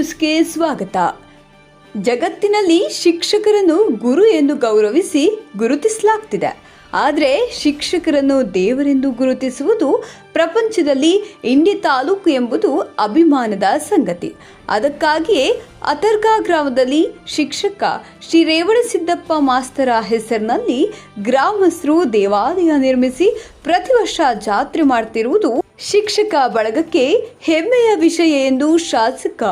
ನ್ಯೂಸ್ಗೆ ಸ್ವಾಗತ. ಜಗತ್ತಿನಲ್ಲಿ ಶಿಕ್ಷಕರನ್ನು ಗುರು ಎಂದು ಗೌರವಿಸಿ ಗುರುತಿಸಲಾಗ್ತಿದೆ. ಆದರೆ ಶಿಕ್ಷಕರನ್ನು ದೇವರೆಂದು ಗುರುತಿಸುವುದು ಪ್ರಪಂಚದಲ್ಲಿ ಇಂಡಿ ತಾಲೂಕು ಎಂಬುದು ಅಭಿಮಾನದ ಸಂಗತಿ. ಅದಕ್ಕಾಗಿಯೇ ಅತರ್ಗಾ ಗ್ರಾಮದಲ್ಲಿ ಶಿಕ್ಷಕ ಶ್ರೀ ರೇವಣಸಿದ್ದಪ್ಪ ಮಾಸ್ತರ ಹೆಸರಿನಲ್ಲಿ ಗ್ರಾಮಸ್ಥರು ದೇವಾಲಯ ನಿರ್ಮಿಸಿ ಪ್ರತಿ ವರ್ಷ ಜಾತ್ರೆ ಮಾಡ್ತಿರುವುದು ಶಿಕ್ಷಕ ಬಳಗಕ್ಕೆ ಹೆಮ್ಮೆಯ ವಿಷಯ ಎಂದು ಶಾಸಕ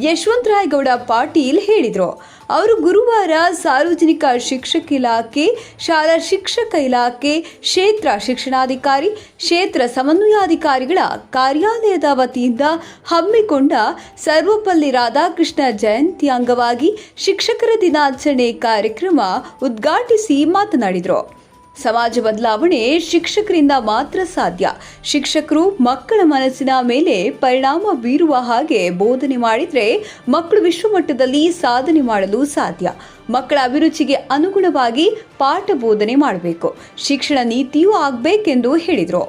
ಯಶವಂತರಾಯಗೌಡ ಪಾಟೀಲ್ ಹೇಳಿದರು. ಅವರು ಗುರುವಾರ ಸಾರ್ವಜನಿಕ ಶಿಕ್ಷಕ ಇಲಾಖೆ, ಶಾಲಾ ಶಿಕ್ಷಕ ಇಲಾಖೆ, ಕ್ಷೇತ್ರ ಶಿಕ್ಷಣಾಧಿಕಾರಿ, ಕ್ಷೇತ್ರ ಸಮನ್ವಯಾಧಿಕಾರಿಗಳ ಕಾರ್ಯಾಲಯದ ವತಿಯಿಂದ ಹಮ್ಮಿಕೊಂಡ ಸರ್ವಪಲ್ಲಿ ರಾಧಾಕೃಷ್ಣ ಜಯಂತಿ ಅಂಗವಾಗಿ ಶಿಕ್ಷಕರ ದಿನಾಚರಣೆ ಕಾರ್ಯಕ್ರಮ ಉದ್ಘಾಟಿಸಿ ಮಾತನಾಡಿದರು. ಸಮಾಜ ಬದಲಾವಣೆ ಶಿಕ್ಷಕರಿಂದ ಮಾತ್ರ ಸಾಧ್ಯ. ಶಿಕ್ಷಕರು ಮಕ್ಕಳ ಮನಸ್ಸಿನ ಮೇಲೆ ಪರಿಣಾಮ ಬೀರುವ ಹಾಗೆ ಬೋಧನೆ ಮಾಡಿದರೆ ಮಕ್ಕಳು ವಿಶ್ವಮಟ್ಟದಲ್ಲಿ ಸಾಧನೆ ಮಾಡಲು ಸಾಧ್ಯ. ಮಕ್ಕಳ ಅಭಿರುಚಿಗೆ ಅನುಗುಣವಾಗಿ ಪಾಠ ಬೋಧನೆ ಮಾಡಬೇಕು. ಶಿಕ್ಷಣ ನೀತಿಯೂ ಆಗಬೇಕೆಂದು ಹೇಳಿದರು.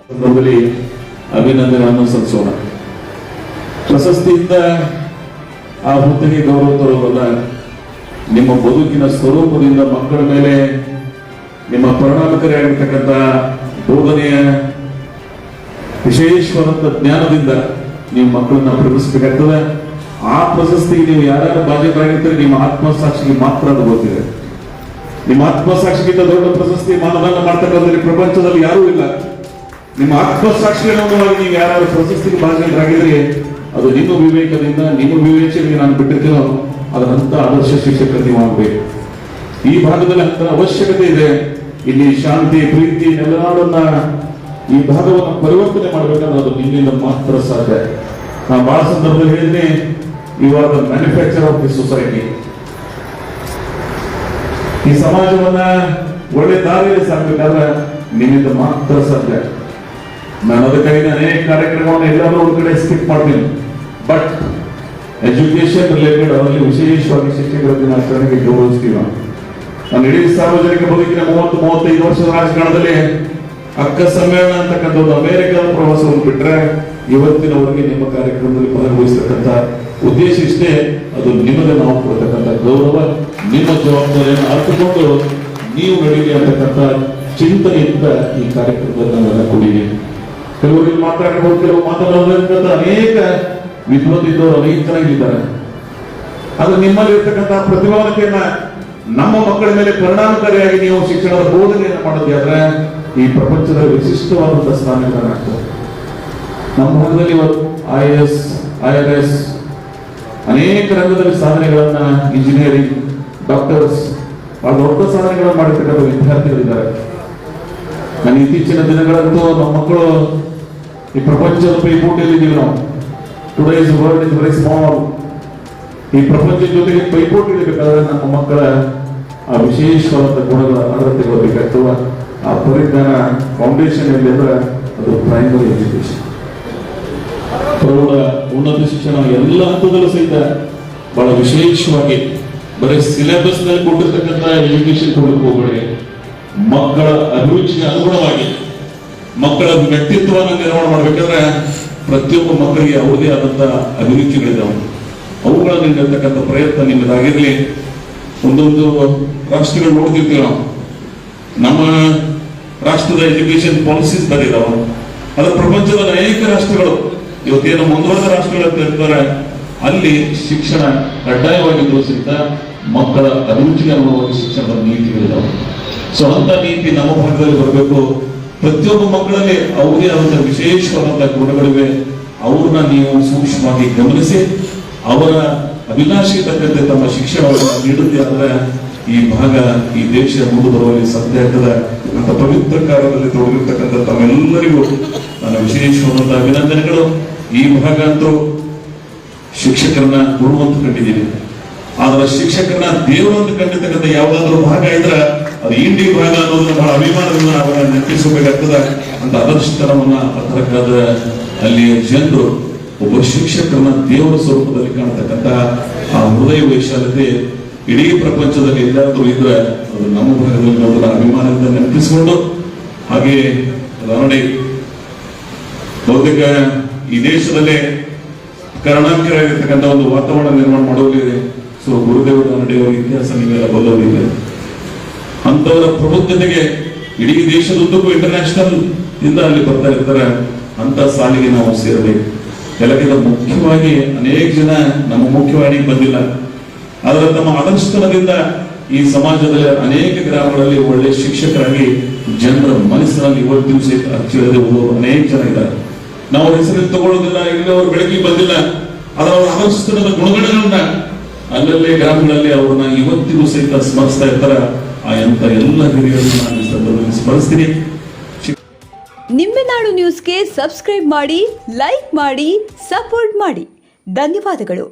ಅಭಿನಂದನೆಗಳನ್ನು ಸಲ್ಲಿಸೋಣ. ಪ್ರಶಸ್ತಿಯಿಂದ ಆ ಹುದ್ದೆಗೆ ಗೌರವ ತರುವುದಲ್ಲ, ನಿಮ್ಮ ಬದುಕಿನ ಸ್ವರೂಪದಿಂದ ಮಕ್ಕಳ ಮೇಲೆ ನಿಮ್ಮ ಪರಿಣಾಮಕಾರಿಯಾಗಿರ್ತಕ್ಕಂಥ ಬೋಧನೆಯ ವಿಶೇಷವಾದಂಥ ಜ್ಞಾನದಿಂದ ನಿಮ್ಮ ಮಕ್ಕಳನ್ನ ಪ್ರೇಮಿಸಬೇಕಾಗ್ತದೆ ಆ ಪ್ರಶಸ್ತಿಗೆ ನೀವು ಯಾರು ಬಾಧ್ಯರಾಗಿರ್ತೀರಿ ನಿಮ್ಮ ಆತ್ಮಸಾಕ್ಷಿಗೆ ಮಾತ್ರ ಅದು ಗೊತ್ತಿದೆ. ನಿಮ್ಮ ಆತ್ಮಸಾಕ್ಷಿಗಿಂತ ದೊಡ್ಡ ಪ್ರಶಸ್ತಿ ಮಾನದಾನ ಮಾಡ್ತಕ್ಕಂಥ ಪ್ರಪಂಚದಲ್ಲಿ ಯಾರೂ ಇಲ್ಲ. ನಿಮ್ಮ ಆತ್ಮಸಾಕ್ಷಿಗೆ ಅನುಗುಣವಾಗಿ ನೀವು ಯಾರು ಪ್ರಶಸ್ತಿಗೆ ಬಾಧ್ಯತರಾಗಿದ್ರೆ ಅದು ನಿಮ್ಮ ವಿವೇಕದಿಂದ, ನಿಮ್ಮ ವಿವೇಚನೆಗೆ ನಾನು ಬಿಟ್ಟಿರ್ತೀನೋ ಅದರಂತ ಆದರ್ಶ ಶಿಕ್ಷಕರು ನೀವು ಆಗಬೇಕು ಈ ಭಾಗದಲ್ಲಿ ಅಂತ ಅವಶ್ಯಕತೆ ಇದೆ. ಇಲ್ಲಿ ಶಾಂತಿ, ಪ್ರೀತಿ ನೆಲನಾಡನ್ನ ಈ ಭಾಗವನ್ನು ಪರಿವರ್ತನೆ ಮಾಡಬೇಕಾದ್ರೆ ಅದು ನಿನ್ನಿಂದ ಮಾತ್ರ ಸಾಧ್ಯ. ನಾನು ಬಹಳ ಸಂದರ್ಭದಲ್ಲಿ ಹೇಳಿದ್ರೆ the manufacture of the society ಈ ಸಮಾಜವನ್ನ ಒಳ್ಳೆ ದಾರಿಯಲ್ಲಿ ಸಾಗಬೇಕಾದ್ರೆ ನಿನ್ನಿಂದ ಮಾತ್ರ ಸಾಧ್ಯ. ನಾನು ಅದಕ್ಕಾಗಿ ಅನೇಕ ಕಾರ್ಯಕ್ರಮವನ್ನು ಎಲ್ಲರೂ ಒಂದು ಕಡೆ ಸ್ಕಿಪ್ ಮಾಡ್ತೀನಿ. ಬಟ್ ಎಜುಕೇಶನ್ ರಿಲೇಟೆಡ್ ಅದರಲ್ಲಿ ವಿಶೇಷವಾಗಿ ಶಿಕ್ಷಕರ ದಿನಾಚರಣೆಗೆ ಗೌರವಿಸ್ತೀವಿ ನಾನು ಇಡೀ ಸಾರ್ವಜನಿಕ ಬದುಕಿನ ಮೂವತ್ತು, ಮೂವತ್ತೈದು ವರ್ಷದ ರಾಜಕಾರಣದಲ್ಲಿ ಅಕ್ಕ ಸಮ್ಮೇಳನ ಅಂತಕ್ಕಂಥ ಒಂದು ಅಮೆರಿಕದ ಪ್ರವಾಸವನ್ನು ಬಿಟ್ಟರೆ ಇವತ್ತಿನವರೆಗೆ ನಿಮ್ಮ ಕಾರ್ಯಕ್ರಮದಲ್ಲಿ ಭಾಗವಹಿಸತಕ್ಕಂಥ ಉದ್ದೇಶ ಇಷ್ಟೇ, ಅದು ನಿಮಗೆ ನಾವು ಕೊಡ್ತಕ್ಕಂಥ ಗೌರವ, ನಿಮ್ಮ ಜವಾಬ್ದಾರಿಯನ್ನು ಅರ್ಥಕೊಂಡು ನೀವು ನಡೀಲಿ ಅಂತಕ್ಕಂಥ ಚಿಂತನೆಯಿಂದ ಈ ಕಾರ್ಯಕ್ರಮದಲ್ಲಿ ಕೂಡಿದ್ದೀವಿ ಕೆಲವರು ಮಾತಾಡಬಹುದು ಕೆಲವು ಮಾತಾಡೋದಂತ ಅನೇಕ ವಿದ್ವತ್ತಿದ್ದವರು ಚೆನ್ನಾಗಿದ್ದಾರೆ ಅದು ನಿಮ್ಮಲ್ಲಿ ಇರ್ತಕ್ಕಂಥ ನಮ್ಮ ಮಕ್ಕಳ ಮೇಲೆ ಪರಿಣಾಮಕಾರಿಯಾಗಿ ನೀವು ಶಿಕ್ಷಣದ ಬೋಧನೆಯನ್ನು ಮಾಡೋದೇ ಈ ಪ್ರಪಂಚದ ವಿಶಿಷ್ಟವಾದಂತಹ ಸ್ಥಾನಗಳಾಗ್ತದೆ ನಮ್ಮ ಭಾಗದಲ್ಲಿ I S I R S ಅನೇಕ ರಂಗದಲ್ಲಿ ಸಾಧನೆಗಳನ್ನ ಇಂಜಿನಿಯರಿಂಗ್ ಡಾಕ್ಟರ್ಸ್ ಬಹಳ ದೊಡ್ಡ ಸಾಧನೆಗಳನ್ನು ಮಾಡಿರ್ತಕ್ಕಂಥ ವಿದ್ಯಾರ್ಥಿಗಳಿದ್ದಾರೆ. ನನ್ನ ಇತ್ತೀಚಿನ ದಿನಗಳಂತೂ ನಮ್ಮ ಮಕ್ಕಳು ಈ ಪ್ರಪಂಚದ ಪೈಪೋಟಿಯಲ್ಲಿ ಇದ್ದೀವಿ ನಾವು. Today's world is very small ಈ ಪ್ರಪಂಚದ ಜೊತೆಗೆ ಪೈಪೋಟಿ ಇಡಬೇಕಾದ್ರೆ ನಮ್ಮ ಮಕ್ಕಳ ಆ ವಿಶೇಷವಾದ ಗುಣಗಳ ಅರ್ಹತೆ ಬೇಕಾಗ್ತವ ಆ ಪರಿಜ್ಞಾನ ಫೌಂಡೇಶನ್ ಎಲ್ಲಿ ಅಂದ್ರೆ ಅದು ಪ್ರೈಮರಿ ಎಜುಕೇಶನ್ ಪ್ರೌಢ, ಉನ್ನತ ಶಿಕ್ಷಣ ಎಲ್ಲ ಹಂತದಲ್ಲೂ ಸಹಿತ ಬಹಳ ವಿಶೇಷವಾಗಿ ಬರೀ ಸಿಲೆಬಸ್ನಲ್ಲಿ ಕೊಟ್ಟಿರ್ತಕ್ಕಂಥ ಎಜುಕೇಶನ್ ಕೊಡಲಿಕ್ಕೆ ಹೋಗಬೇಡಿ. ಮಕ್ಕಳ ಅಭಿರುಚಿಗೆ ಅನುಗುಣವಾಗಿ ಮಕ್ಕಳ ವ್ಯಕ್ತಿತ್ವವನ್ನು ನಿರ್ಮಾಣ ಮಾಡಬೇಕಾದ್ರೆ ಪ್ರತಿಯೊಬ್ಬ ಮಕ್ಕಳಿಗೆ ಅವ್ರದೇ ಆದಂತಹ ಅಭಿರುಚಿಗಳಿದ್ದಾವೆ ಅವುಗಳನ್ನು ನೀಡಿರ್ತಕ್ಕಂಥ ಪ್ರಯತ್ನ ನಿಮ್ಮದಾಗಿರ್ಲಿ. ಒಂದೊಂದು ರಾಷ್ಟ್ರಗಳು ನೋಡ್ತಿರ್ತೀವಿ ನಾವು. ನಮ್ಮ ರಾಷ್ಟ್ರದ ಎಜುಕೇಶನ್ ಪಾಲಿಸೀಸ್ ಬರೀದಾವ ಅದು ಪ್ರಪಂಚದ ಅನೇಕ ರಾಷ್ಟ್ರಗಳು. ಇವತ್ತೇನು ಮುಂದುವರೆದ ರಾಷ್ಟ್ರಗಳು ಅಂತ ಅಲ್ಲಿ ಶಿಕ್ಷಣ ಕಡ್ಡಾಯವಾಗಿ ಸಹಿತ ಮಕ್ಕಳ ಅಭಿರುಚಿಗೆ ಅನುಗುಣವಾಗಿ ಶಿಕ್ಷಣದ ನೀತಿಗಳಿದಾವೆ ಸೊ ಅಂತ ನೀತಿ ನಮ್ಮ ಭಾಗದಲ್ಲಿ ಬರಬೇಕು. ಪ್ರತಿಯೊಬ್ಬ ಮಕ್ಕಳಲ್ಲಿ ಅವರೇ ಆದಂತಹ ವಿಶೇಷವಾದಂತಹ ಗುಣಗಳಿವೆ. ಅವ್ರನ್ನ ನೀವು ಸೂಕ್ಷ್ಮವಾಗಿ ಗಮನಿಸಿ, ಅವರ ಅಭಿಲಾಷೆಗೆ ತಕ್ಕಂತೆ ತಮ್ಮ ಶಿಕ್ಷಣವನ್ನು ನೀಡುತ್ತೆ ಅಂದ್ರೆ ಈ ಭಾಗ ಈ ದೇಶ ಮುಂದೆ ಬರುವಲ್ಲಿ ಆಗ್ತದೆ ಅಂತ ಪವಿತ್ರ ಕಾರ್ಯದಲ್ಲಿ ತೊಡಗಿರ್ತಕ್ಕಂಥ ತಮ್ಮೆಲ್ಲರಿಗೂ ನನ್ನ ವಿಶೇಷವಾದಂತಹ ಅಭಿನಂದನೆಗಳು. ಈ ಭಾಗ ಅಂತೂ ಶಿಕ್ಷಕರನ್ನ ಗುರು ಅಂತ ಕಂಡಿದ್ದೀವಿ. ಆದ್ರೆ ಶಿಕ್ಷಕರನ್ನ ದೇವರು ಅಂತ ಕಂಡಿರ್ತಕ್ಕಂಥ ಯಾವ್ದಾದ್ರು ಭಾಗ ಇದ್ರ ಅದು ಇಂಡಿ ಭಾಗ ಅನ್ನೋದನ್ನ ಬಹಳ ಅಭಿಮಾನದಿಂದ ಅವರ ನೆನಪಿಸಬೇಕಾಗ್ತದೆ ಅಂತ ಅದೃಷ್ಟವನ್ನ ಪತ್ರಕಾದ ಅಲ್ಲಿಯ ಜನರು ಒಬ್ಬ ಶಿಕ್ಷಕರನ್ನ ದೇವರ ಸ್ವರೂಪದಲ್ಲಿ ಕಾಣತಕ್ಕಂತ ಆ ಹೃದಯ ವೈಶಾಲತೆ ಇಡೀ ಪ್ರಪಂಚದಲ್ಲಿ ಎಲ್ಲಾದರೂ ಇದ್ರೆ ಅದು ನಮ್ಮ ಭಾಗದಲ್ಲಿ ನೋಡಿದ ಅಭಿಮಾನದಿಂದ ನೆನಪಿಸಿಕೊಂಡು ಹಾಗೆ ನೋಡಿ ಬಹುತೇಕ ಈ ದೇಶದಲ್ಲೇ ಕರ್ಣಾಂಕರಾಗಿರ್ತಕ್ಕಂಥ ಒಂದು ವಾತಾವರಣ ನಿರ್ಮಾಣ ಮಾಡುವಲ್ಲಿ ಸೊ ಗುರುದೇವ ನಡೆಯುವ ಇತಿಹಾಸ ನೀವೆಲ್ಲ ಬಲ್ಲವರಿದೆ ಅಂತವರ ಪ್ರಬುದ್ಧತೆಗೆ ಇಡೀ ದೇಶದುದ್ದಕ್ಕೂ ಇಂಟರ್ನ್ಯಾಷನಲ್ ಇಂದ ಅಲ್ಲಿ ಬರ್ತಾ ಇರ್ತಾರೆ ಅಂತ ಸಾಲಿಗೆ ನಾವು ಸೇರಬೇಕು. ಎಲ್ಲಕ್ಕಿಂತ ಮುಖ್ಯವಾಗಿ ಅನೇಕ ಜನ ನಮ್ಮ ಮುಖ್ಯವಾಣಿಗೆ ಬಂದಿಲ್ಲ. ಆದರೆ ನಮ್ಮ ಅದೃಷ್ಟದಿಂದ ಈ ಸಮಾಜದಲ್ಲಿ ಅನೇಕ ಗ್ರಾಮಗಳಲ್ಲಿ ಒಳ್ಳೆ ಶಿಕ್ಷಕರಾಗಿ, ಜನರ ಮನಸ್ಸಿನಲ್ಲಿ ಇವತ್ತು ಸಹಿತ ಹಚ್ಚಿರದೆ ಅನೇಕ ಜನ ಇದ್ದಾರೆ. ನಾವು ಹೆಸರಿನ ತಗೊಳ್ಳೋದಿಲ್ಲ, ಇಲ್ಲಿ ಅವರು ಬೆಳಕಿಗೆ ಬಂದಿಲ್ಲ. ಅದರ ಅವರ ಗುಣಗಣಗಳನ್ನ ಅಲ್ಲಲ್ಲೇ ಗ್ರಾಮಗಳಲ್ಲಿ ಅವ್ರನ್ನ ಇವತ್ತಿಗೂ ಸಹಿತ ಸ್ಮರಿಸ್ತಾ ಇರ್ತಾರ. ಆ ಎಂತ ಎಲ್ಲ ಹಿರಿಯರನ್ನ ನಾನು ಸಂದರ್ಭದಲ್ಲಿ ಸ್ಮರಿಸ್ತೀನಿ. ನಿಮ್ಮೆನಾಡು ನ್ಯೂಸ್ಗೆ ಸಬ್ಸ್ಕ್ರೈಬ್ ಮಾಡಿ ಲೈಕ್ ಮಾಡಿ ಸಪೋರ್ಟ್ ಮಾಡಿ. ಧನ್ಯವಾದಗಳು.